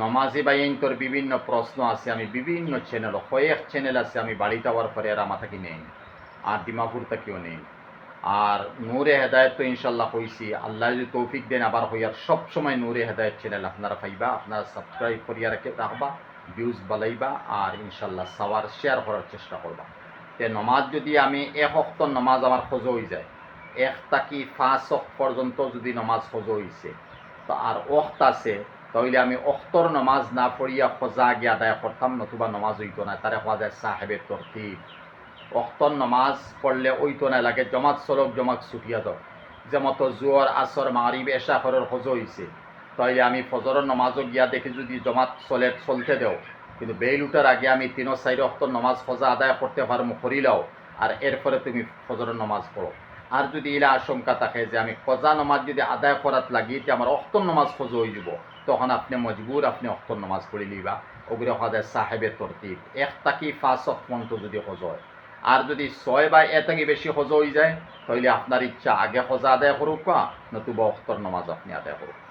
নমাজি বাইন্তর বিভিন্ন প্রশ্ন আছে, আমি বিভিন্ন চ্যানেল কয়েক চ্যানেল আছে, আমি বাড়িতে হওয়ার পরে আর আমার থাকি নেই, আর ডিমাপুর থেকেও নেই। আর নূরে হেদায়ত তো ইনশাল্লাহ হয়েছি আল্লাহ যদি তৌফিক দেন আবার হইয়ার সব সময় নূরে হেদায়ত চ্যানেল আপনারা পাইবা, আপনারা সাবস্ক্রাইব করিয়া রেখে রাখবা ভিউজ বালাইবা আর ইনশাল্লাহ সবার শেয়ার করার চেষ্টা করবা। তে নমাজ যদি আমি এক অক্ত নমাজ আমার খোঁজ হয়ে যায় এক তাকি অক পর্যন্ত যদি নমাজ খোঁজ হয়েছে তো আর অক্ত আছে তাহলে আমি অক্তর নমাজ না পড়িয়া খোঁজা গিয়ে আদায় করতাম, নতুবা নমাজ হইতো না। তারে হওয়া যায় সাহেবের তরতিব অক্তর নমাজ পড়লে ওইতো না, লাগে জমাত চলক জমাত ছুটিয়া যে মতো জোয়ার, আসর মারিব এশা খরের খোঁজ হয়েছে তাইলে আমি ফজরের নমাজও গিয়া দেখি যদি জমাত চলে, চলতে দেও। কিন্তু বেল উঠার আগে আমি তিনো চারি অক্তর নমাজ খোঁজা আদায় করতে পারব করিলাও। আর এরপরে তুমি ফজরের নমাজ পড়ো। আর যদি এরা আশঙ্কা থাকে যে আমি খোঁজা নমাজ যদি আদায় করাত লাগি তে আমার অক্তর নমাজ খোঁজ হয়ে যাব। তখন আপনি মজবুর আপনি অক্তর নমাজ পড়ে নিবা। ওগুলো হওয়া সাহেবের তরতিব এক তাকি ফাঁস পর্যন্ত যদি খোঁজ হয়। আর যদি ছয় বা এ থেকে বেশি খোঁজ হয়ে যায় তাহলে আপনার ইচ্ছা আগে খোঁজা আদায় করুক নতুবা অক্তর নমাজ আপনি আদায় করুক